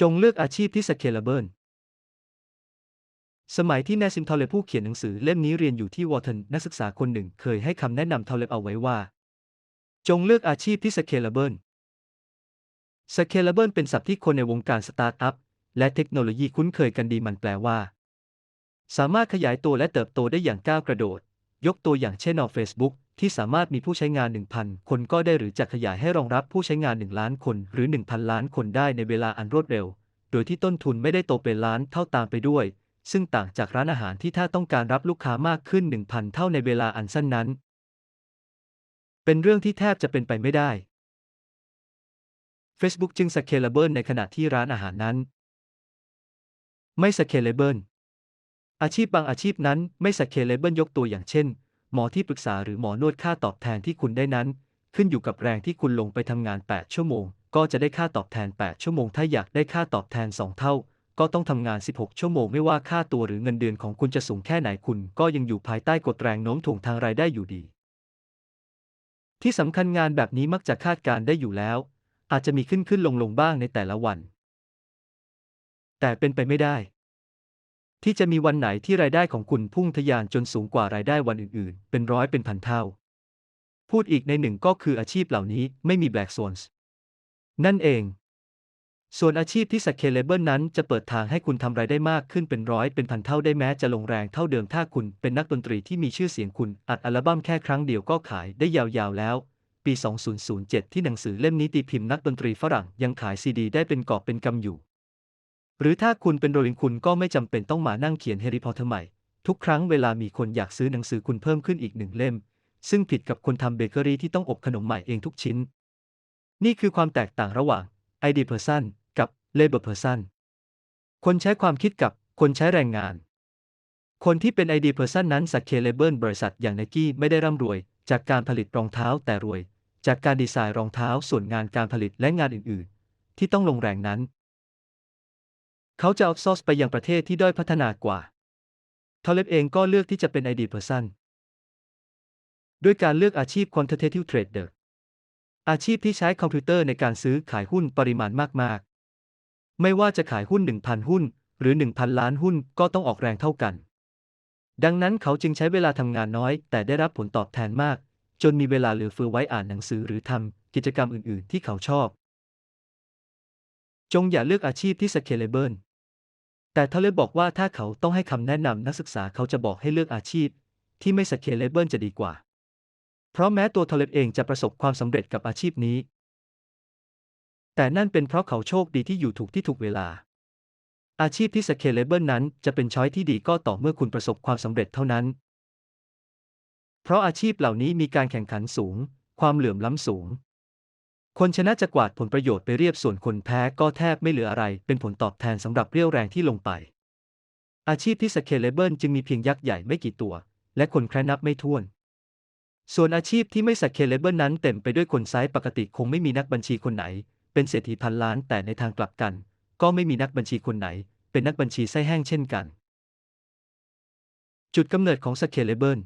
จงเลือกอาชีพที่ scalable สมัยที่แนซิมทอเลผู้เขียนหนังสือเล่มนี้เรียนอยู่ที่วอร์ทันนักศึกษาคนหนึ่งเคยให้คำแนะนำทอเลเอาไว้ว่า จงเลือกอาชีพที่ scalable scalable เป็นศัพท์ที่คนในวงการสตาร์ทอัพและเทคโนโลยีคุ้นเคยกันดีมันแปลว่า สามารถขยายตัวและเติบโตได้อย่างก้าวกระโดด ยกตัวอย่างเช่นเอา Facebook ที่สามารถมีผู้ใช้งาน 1,000 คนก็ได้หรือจะขยายให้รองรับผู้ใช้งาน 1 ล้านคน หรือ 1,000 ล้านคนได้ในเวลาอันรวดเร็ว โดยที่ต้นทุนไม่ได้โตเป็นล้านเท่าตามไปด้วย ซึ่งต่างจากร้านอาหารที่ถ้าต้องการรับลูกค้ามากขึ้น 1,000 เท่าในเวลาอันสั้นนั้น เป็นเรื่องที่แทบจะเป็นไปไม่ได้ Facebook จึง scalable ในขณะที่ร้านอาหารนั้น ไม่ scalable อาชีพบางอาชีพนั้นไม่ scalable ยกตัวอย่างเช่น หมอที่ปรึกษาหรือหมอนวดค่าตอบแทนที่คุณได้นั้น ขึ้นอยู่กับแรงที่คุณลงไปทำงาน 8 ชั่วโมง ก็จะได้ค่าตอบแทน 8 ชั่วโมง ถ้าอยากได้ค่าตอบแทน 2 เท่า ก็ต้องทำงาน 16 ชั่วโมง ไม่ว่าค่าตัวหรือเงินเดือนของคุณจะสูงแค่ไหนคุณ ก็ยังอยู่ภายใต้กฎแรงโน้มถ่วงทางรายได้อยู่ดี ที่สำคัญงานแบบนี้มักจะคาดการได้อยู่แล้ว อาจจะมีขึ้นขึ้นลงลงบ้างในแต่ละวัน แต่เป็นไปไม่ได้ ที่จะมีวันไหนที่รายได้ของคุณพุ่งทะยานจนสูงกว่ารายได้วันอื่นๆ เป็นร้อยเป็นพันเท่า พูดอีกในหนึ่งก็คืออาชีพเหล่านี้ไม่มี black swans นั่นเอง ส่วนอาชีพที่ scalable นั้นจะเปิดทางให้คุณทำรายได้มากขึ้นเป็นร้อยเป็นพันเท่าได้แม้จะลงแรงเท่าเดิมถ้าคุณเป็นนักดนตรีที่มีชื่อเสียงคุณอัดอัลบั้มแค่ครั้งเดียวก็ขายได้ยาวๆแล้วปี 2007 ที่หนังสือเล่มนี้ตีพิมพ์นักดนตรีฝรั่งยังขายซีดีได้เป็นกอบเป็นกำอยู่ หรือถ้าคุณเป็นโรลิงคุณก็ไม่จำเป็นต้องมานั่งเขียนแฮร์รี่พอตเตอร์ใหม่ ทุกครั้งเวลามีคนอยากซื้อหนังสือคุณเพิ่มขึ้นอีกหนึ่งเล่ม ซึ่งผิดกับคนทำเบเกอรี่ที่ต้องอบขนมใหม่เองทุกชิ้น นี่คือความแตกต่างระหว่าง ID person กับ labor person คนใช้ความคิดกับคนใช้แรงงาน คนที่เป็น ID person นั้น scalable บริษัทอย่าง Nike ไม่ได้ร่ำรวย จากการผลิตรองเท้าแต่รวย จากการดีไซน์รองเท้าส่วนงานการผลิตและงานอื่น ๆ ที่ต้องลงแรงนั้น เขาจะ outsource ไปยังประเทศที่ด้อยพัฒนากว่าทอเลบเองก็เลือกที่จะเป็น ID person ด้วยการเลือกอาชีพ quantitative trader อาชีพที่ใช้คอมพิวเตอร์ในการซื้อขายหุ้นปริมาณมาก ๆ ไม่ว่าจะขายหุ้น 1,000 หุ้น หรือ 1,000 ล้านหุ้นก็ต้องออกแรงเท่ากัน ดังนั้นเขาจึงใช้เวลาทำงานน้อย แต่ได้รับผลตอบแทนมาก จนมีเวลาเหลือเฟือไว้อ่านหนังสือหรือทำกิจกรรมอื่น ๆ ที่เขาชอบ จงอย่าเลือกอาชีพที่ scalable แต่ทาเลบบอกว่าถ้าเขาต้องให้คำแนะนำนักศึกษาเขาจะบอกให้เลือกอาชีพ ที่ไม่ scalable จะดีกว่า เพราะแม้ตัวทาเลบเองจะประสบความสำเร็จกับอาชีพนี้ แต่นั่นเป็นเพราะเขาโชคดีที่อยู่ถูกที่ถูกเวลา อาชีพที่ scalable นั้นจะเป็นช้อยที่ดีก็ต่อเมื่อคุณประสบความสำเร็จเท่านั้น เพราะอาชีพเหล่านี้มีการแข่งขันสูง ความเหลื่อมล้ำสูง คนชนะจะกวาดผลประโยชน์ไปเรียบส่วนคนแพ้ก็แทบไม่เหลืออะไร เป็นผลตอบแทนสำหรับเรี่ยวแรงที่ลงไป อาชีพที่ scalable จึงมีเพียงยักษ์ใหญ่ไม่กี่ตัว และคนแคร์นับไม่ถ้วน ส่วนอาชีพที่ไม่ scalable นั้นเต็มไปด้วยคนไซส์ปกติคงไม่มีนักบัญชีคนไหน เป็นเศรษฐีพันล้านแต่ในทางกลับกัน ก็ไม่มีนักบัญชีคนไหน เป็นนักบัญชีไส้แห้งเช่นกัน จุดกำเนิดของ scalable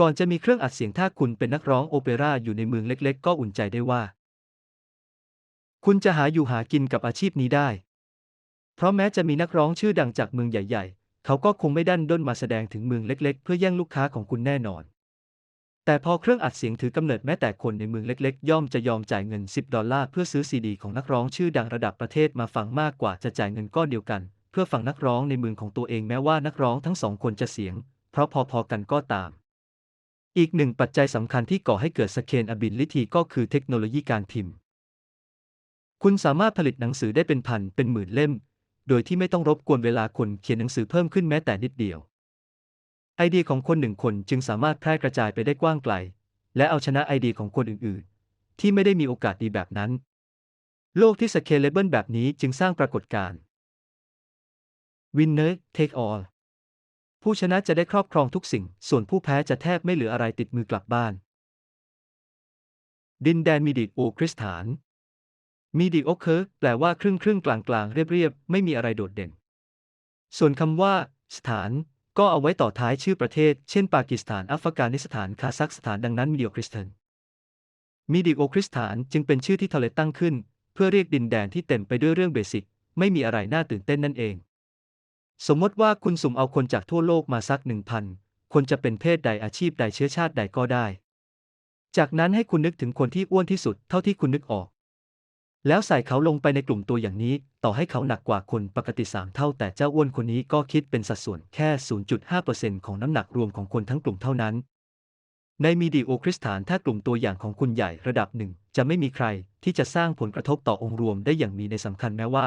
ก่อนจะมีเครื่องอัดเสียงถ้าคุณเป็นนักร้องโอเปร่าอยู่ในเมืองเล็ก ๆ ก็อุ่นใจได้ว่า คุณจะหาอยู่หากินกับอาชีพนี้ได้ เพราะแม้จะมีนักร้องชื่อดังจากเมืองใหญ่ ๆ เขาก็คงไม่ดันด้นมาแสดงถึงเมืองเล็ก ๆ เพื่อแย่งลูกค้าของคุณแน่นอน แต่พอเครื่องอัดเสียงถือกำเนิดแม้แต่คนในเมืองเล็ก ๆ ย่อมจะยอมจ่ายเงิน 10 ดอลลาร์เพื่อซื้อซีดีของนักร้องชื่อดังระดับประเทศมาฟังมากกว่าจะจ่ายเงินก้อนเดียวกัน เพื่อฟังนักร้องในเมืองของตัวเองแม้ว่านักร้องทั้งสองคนจะเสียง เพราะพอๆกันก็ตาม อีกหนึ่งปัจจัยสำคัญที่ก่อให้เกิด scalability ก็คือเทคโนโลยีการพิมพ์ คุณสามารถผลิตหนังสือได้เป็นพันเป็นหมื่นเล่ม โดยที่ไม่ต้องรบกวนเวลาคนเขียนหนังสือเพิ่มขึ้นแม้แต่นิดเดียว ไอเดียของคนหนึ่งคนจึงสามารถแพร่กระจายไปได้กว้างไกล และเอาชนะไอเดียของคนอื่นๆ ที่ไม่ได้มีโอกาสดีแบบนั้น โลกที่ scalable แบบนี้จึงสร้างปรากฏการณ์ winner take all ผู้ชนะจะได้ครอบครองทุกสิ่ง ส่วนผู้แพ้จะแทบไม่เหลืออะไรติดมือกลับบ้าน ดินแดนมีดีโอคริสถาน มีดีโอเคอร์แปลว่าครึ่งครึ่งกลางกลางเรียบเรียบไม่มีอะไรโดดเด่น ส่วนคำว่า สถาน ก็เอาไว้ต่อท้ายชื่อประเทศ เช่น ปากีสถาน อัฟกานิสถาน คาซัคสถาน ดังนั้นมีดีโอคริสเตนมีดีโอคริสถานจึงเป็นชื่อที่ทะเลตั้งขึ้น เพื่อเรียกดินแดนที่เต็มไปด้วยเรื่องเบสิก ไม่มีอะไรน่าตื่นเต้นนั่นเอง สมมติว่าคุณสุ่มเอาคนจากทั่วโลกมาสักหนึ่งพันคนจะเป็นเพศใดอาชีพใดเชื้อชาติใดก็ได้ จากนั้นให้คุณนึกถึงคนที่อ้วนที่สุดเท่าที่คุณนึกออก แล้วใส่เขาลงไปในกลุ่มตัวอย่างนี้ ต่อให้เขาหนักกว่าคนปกติสามเท่า แต่เจ้าอ้วนคนนี้ก็คิดเป็นสัดส่วนแค่ 0.5%ของน้ำหนักรวมของคนทั้งกลุ่มเท่านั้น ในมีดีโอคริสถานถ้ากลุ่มตัวอย่างของคุณใหญ่ระดับหนึ่ง จะไม่มีใครที่จะสร้างผลกระทบต่อองค์รวมได้อย่างมีในสำคัญแม้ว่า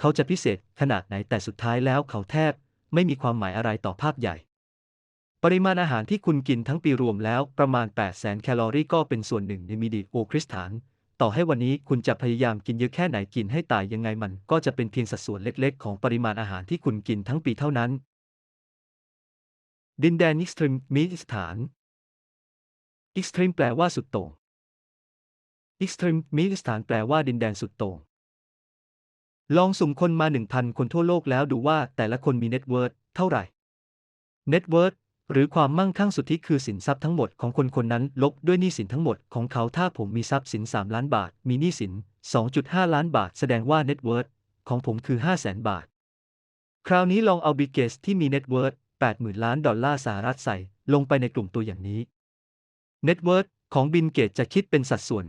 เขาจะพิเศษขนาดไหนแต่สุดท้ายแล้วเขาแทบ ไม่มีความหมายอะไรต่อภาพใหญ่ ปริมาณอาหารที่คุณกินทั้งปีรวมแล้วประมาณ 8 0 0 0 0 0 แคลอรี่ก็เป็นส่วนหนึ่งในมีดีโอคริสถาน ต่อให้วันนี้คุณจะพยายามกินเยอะแค่ไหนกินให้ตายยังไงมันก็จะเป็นเพียงสัดส่วนเล็กๆ ของปริมาณอาหารที่คุณกินทั้งปีเท่านั้น ดินแดนอิสตรีมมีสถานอิสตรีมแปลว่าสุดโต่งอิสตรีมมีสถานแปลว่าดินแดนสุดโต่งลองสุ่มคนมา 1,000 คนทั่วโลกแล้วดูว่าแต่ละคนมีเน็ตเวิร์ดเท่าไหร่เน็ตเวิร์ด หรือความมั่งคั่งสุทธิคือสินทรัพย์ทั้งหมดของคนคนนั้น ลบด้วยหนี้สินทั้งหมดของเขาถ้าผมมีทรัพย์สิน 3 ล้านบาท มีหนี้สิน 2.5 ล้านบาท แสดงว่าเน็ตเวิร์ของผมคือ 5 0 0แสนบาท คราวนี้ลองเอาบิเกสที่มีเน็ตเวิร์80,000 ล้านดอลลาร์สหรัฐใส่ ลงไปในกลุ่มตัวอย่างนี้เน็ตเวิร์ของบินเกตจะคิดเป็นสัดส่วน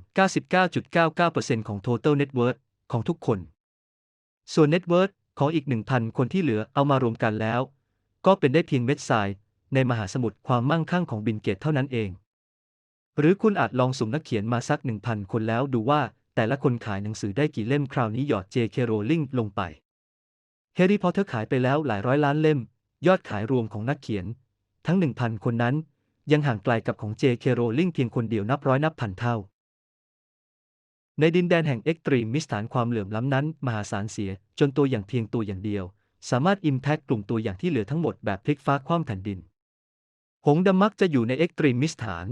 99.99%ของ total net worth ของทุกคน ส่วน net worth ของอีก 1,000 คนที่เหลือเอามารวมกันแล้ว ก็เป็นได้เพียงเม็ดทราย ในมหาสมุทรความมั่งคั่งของบินเกตเท่านั้นเอง หรือคุณอาจลองสุ่มนักเขียนมาสัก1,000คนแล้วดูว่าแต่ละคนขายหนังสือได้กี่เล่มคราวนี้หยอด J.K. Rowling ลงไป Harry Potter ขายไปแล้วหลายร้อยล้านเล่ม ยอดขายรวมของนักเขียน ทั้ง 1,000 คนนั้น ยังห่างไกลกับของ J.K. Rowling เพียงคนเดียวนับร้อยนับพันเท่า ในดินแดนแห่งเอ็กตรีมมิสฐานความเหลื่อมล้ำนั้น มหาศาลเสียจนตัวอย่างเพียงตัวอย่างเดียว สามารถอิมแพคกลุ่มตัวอย่างที่เหลือทั้งหมดแบบพลิกฟ้าคว่ำแผ่นดิน หงดำมักจะอยู่ในเอ็กตรีมมิสฐาน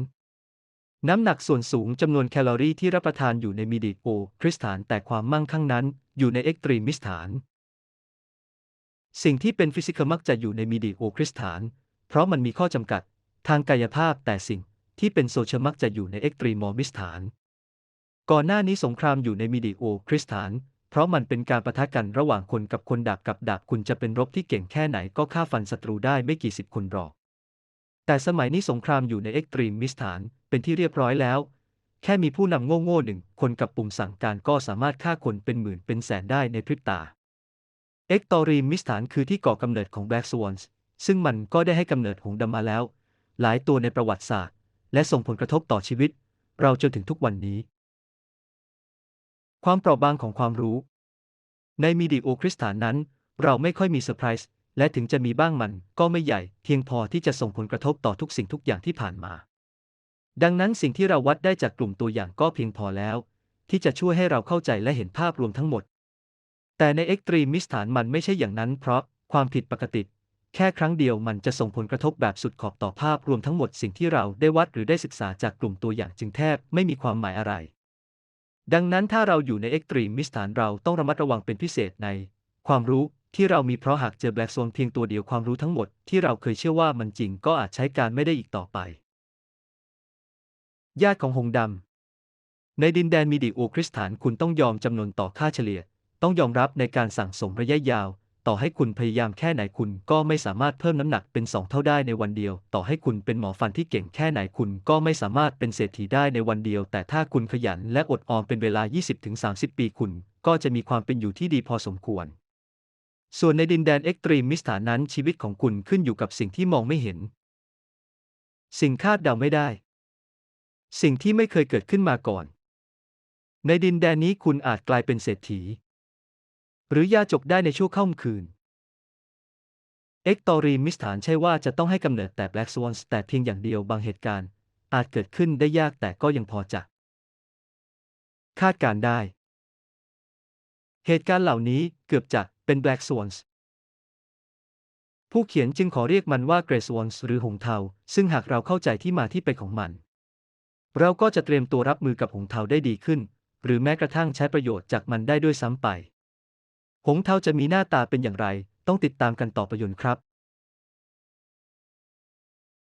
น้ำหนักส่วนสูงจำนวนแคลอรี่ที่รับประทานอยู่ในมีดีโอคริสถานแต่ความมั่งคั่งนั้นอยู่ในเอ็กตรีมมิสฐาน สิ่งที่เป็นฟิสิกส์มักจะอยู่ในมีดีโอคริสถาน เพราะมันมีข้อจำกัด ทางกายภาพแต่สิ่งที่เป็นโซเชียลมักจะอยู่ในเอ็กตรีมอมิสถาน ก่อนหน้านี้สงครามอยู่ในมีดีโอคริสถาน เพราะมันเป็นการประทะกันระหว่างคนกับคนดาบกับดาบคุณจะเป็นรบที่เก่งแค่ไหนก็ฆ่าฟันศัตรูได้ไม่กี่สิบคนหรอก แต่สมัยนี้สงครามอยู่ในเอ็กตรีมมิสถานเป็นที่เรียบร้อยแล้ว แค่มีผู้นำโง่ๆหนึ่งคนกับปุ่มสั่งการก็สามารถฆ่าคนเป็นหมื่นเป็นแสนได้ในพริบตา เอ็กตอรีมมิสถานคือที่ก่อกำเนิดของ Black Swans ซึ่งมันก็ได้ให้กำเนิดหงดำมาแล้ว หลายตัวในประวัติศาสตร์ และส่งผลกระทบต่อชีวิต เราจนถึงทุกวันนี้ ความเปราะบางของความรู้ ในมีดีโอคริสถานนั้น เราไม่ค่อยมีเซอร์ไพรส์ และถึงจะมีบ้างมันก็ไม่ใหญ่ เพียงพอที่จะส่งผลกระทบต่อทุกสิ่งทุกอย่างที่ผ่านมา ดังนั้นสิ่งที่เราวัดได้จากกลุ่มตัวอย่างก็เพียงพอแล้ว ที่จะช่วยให้เราเข้าใจและเห็นภาพรวมทั้งหมด แต่ในเอ็กตรีมิสถานมันไม่ใช่อย่างนั้น เพราะความผิดปกติ แค่ครั้งเดียวมันจะส่งผลกระทบแบบสุดขอบต่อภาพรวมทั้งหมดสิ่งที่เราได้วัดหรือได้ศึกษาจากกลุ่มตัวอย่างจึงแทบไม่มีความหมายอะไร ดังนั้นถ้าเราอยู่ในเอ็กตรีมิสถานเราต้องระมัดระวังเป็นพิเศษใน ความรู้ ที่เรามีเพราะหากเจอแบล็กโซนเพียงตัวเดียวความรู้ทั้งหมดที่เราเคยเชื่อว่ามันจริงก็อาจใช้การไม่ได้อีกต่อไป ญาติของหงส์ดำ ในดินแดนมีดีโอคริสถานคุณต้องยอมจำนวนต่อค่าเฉลี่ย ต้องยอมรับในการสั่งสมระยะยาว ต่อให้คุณพยายามแค่ไหนคุณก็ไม่สามารถเพิ่มน้ำหนักเป็นสองเท่าได้ในวันเดียว ต่อให้คุณเป็นหมอฟันที่เก่งแค่ไหนคุณก็ไม่สามารถเป็นเศรษฐีได้ในวันเดียว แต่ถ้าคุณขยันและอดออมเป็นเวลา 20-30 ปีคุณ ก็จะมีความเป็นอยู่ที่ดีพอสมควร ส่วนในดินแดนเอ็กตรีมมิสถานนั้นชีวิตของคุณขึ้นอยู่กับสิ่งที่มองไม่เห็น สิ่งคาดเดาไม่ได้ สิ่งที่ไม่เคยเกิดขึ้นมาก่อน ในดินแดนนี้คุณอาจกลายเป็นเศรษฐี หรือยาจกได้ในชั่วค่ำคืน เอ็กตอรีมิสถานใช่ว่าจะต้องให้กำเนิดแต่ Black Swans แต่เพียงอย่างเดียวบางเหตุการณ์ อาจเกิดขึ้นได้ยากแต่ก็ยังพอจะ คาดการได้ เหตุการณ์เหล่านี้เกือบจะ เป็น Black Swans ผู้เขียนจึงขอเรียกมันว่า Grey Swans หรือหงเทา ซึ่งหากเราเข้าใจที่มาที่ไปของมัน เราก็จะเตรียมตัวรับมือกับหงเทาได้ดีขึ้น หรือแม้กระทั่งใช้ประโยชน์จากมันได้ด้วยซ้ำไป หงเทาจะมีหน้าตาเป็นอย่างไร ต้องติดตามกันต่อไปยนครับ